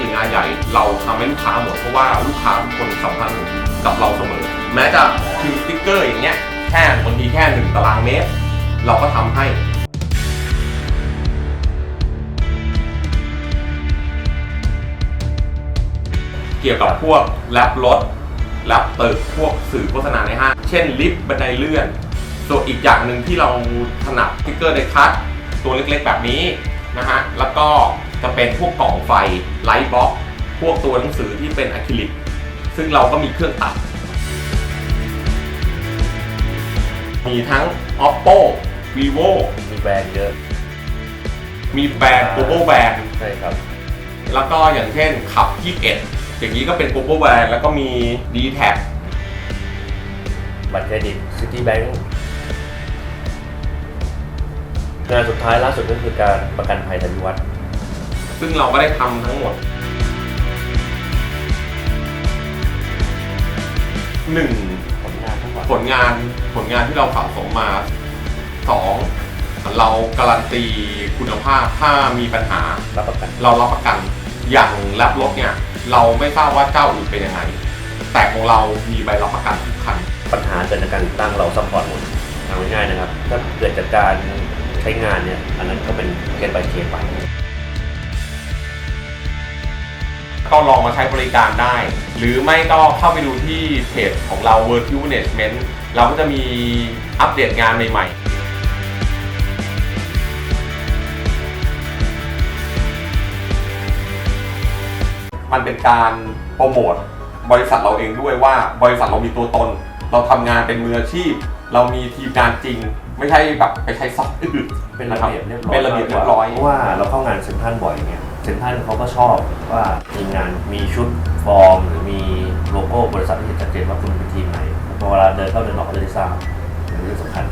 หรืองานใหญ่ เราทำให้ลูกค้าหมดเพราะว่าลูกค้าเป็นคนสำคัญกับเราเสมอ แม้จะพิมพ์สติ๊กเกอร์อย่างเงี้ยแค่บางทีแค่หนึ่งตารางเมตร เราก็ทำให้เกี่ยวกับพวกแรปรถแรปตึกพวกสื่อโฆษณาในห้างเช่นลิฟต์บันไดเลื่อน ส่วนอีกอย่างหนึ่งที่เราถนัดสติ๊กเกอร์ในคัทตัวเล็กๆแบบนี้ นะฮะ แล้วก็จะเป็นพวกกล่องไฟไลท์บ็อกพวกตัวหนังสือที่เป็นอะคริลิก ซึ่งเราก็มีเครื่องตัด มีทั้ง oppo vivo มีแบรนด์เยอะ มีแบรนด์ global brand ใช่ครับ แล้วก็อย่างเช่นขับ21อย่างนี้ก็เป็น global brand แล้วก็มี d t a c บัตรเครดิตซิตี้แบงก์ งานสุดท้ายล่าสุดก็คือการประกันภัยธัญวัฒน์ซึ่งเราก็ได้ทำทั้งหมด 1. ผลงานทั้งหมดผลงานผลงานที่เราสะสมมา 2. เราการันตีคุณภาพถ้ามีปัญหา รับประกัน เรารับประกันอย่างแลบรถเนี่ย เราไม่ทราบว่าเจ้าอื่นเป็นยังไง แต่ของเรามีใบรับประกันทุกคัน ปัญหาเกิดจากการติดตั้งเราซัพพอร์ตหมดเอาง่ายๆนะครับ ถ้าเกิดจากการ ใช้งานเนี่ย อันนั้นก็เป็นเคส by เคสไป ก็ลองมาใช้บริการได้ หรือไม่ก็เข้าไปดูที่เพจของเรา Virtue Management เราก็จะมีอัปเดตงานใหม่ๆมันเป็นการโปรโมทบริษัทเราเองด้วยว่าบริษัทเรามีตัวตน เราทำงานเป็นมืออาชีพ เรามีทีมงานจริง ไม่ใช่แบบไปใช้ซอฟต์อื่น เป็นระเบียบเรียบร้อยเป็นระเบียบเรียบร้อย เพราะว่าเราเข้างานเซ็นทรัลบ่อยเนี่ยเซ็นทรัลเขาก็ชอบว่าทีมงานมีชุดฟอร์ม หรือมีโลโก้บริษัทที่เห็นชัดเจนว่าคุณเป็นทีมไหนพอเวลาเดินเข้าเดินออกก็จะได้ทราบเป็นเรื่องสำคัญ